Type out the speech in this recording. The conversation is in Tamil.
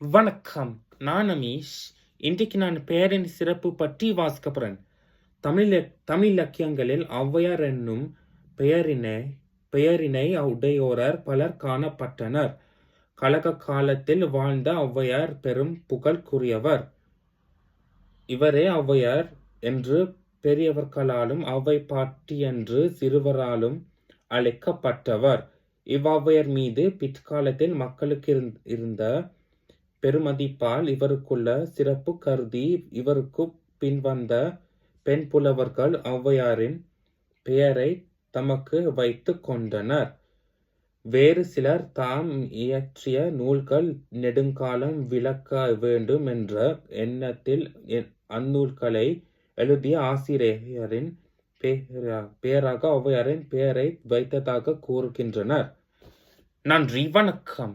வணக்கம். நான் அமீஷ். இன்றைக்கு நான் பெயரின் சிறப்பு பற்றி வாசிக்க போகிறேன் தமிழ் தமிழ் இலக்கியங்களில் ஔவையார் என்னும் பெயரினை பெயரினை உடையோரர் பலர் காணப்பட்டனர். கழக காலத்தில் வாழ்ந்த ஔவையார் பெரும் புகழ்க்குரியவர் இவரே ஔவையார் என்று பெரியவர்களாலும் ஔவை பாட்டி என்று சிறுவராலும் அழைக்கப்பட்டவர். இவ்வையர் மீது பிற்காலத்தில் மக்களுக்கு இருந்த பெருமதிப்பால் இவருக்குள்ள சிறப்பு கருதி இவருக்கு பின்வந்த பெண் புலவர்கள் ஔவையாரின் பெயரை தமக்கு வைத்துக் கொண்டனர். வேறு சிலர் தாம் இயற்றிய நூல்கள் நெடுங்காலம் விளக்க வேண்டும் என்ற எண்ணத்தில் அந்நூல்களை எழுதிய ஆசிரியரின் பெயராக ஔவையாரின் பெயரை வைத்ததாக கூறுகின்றனர். நன்றி வணக்கம்.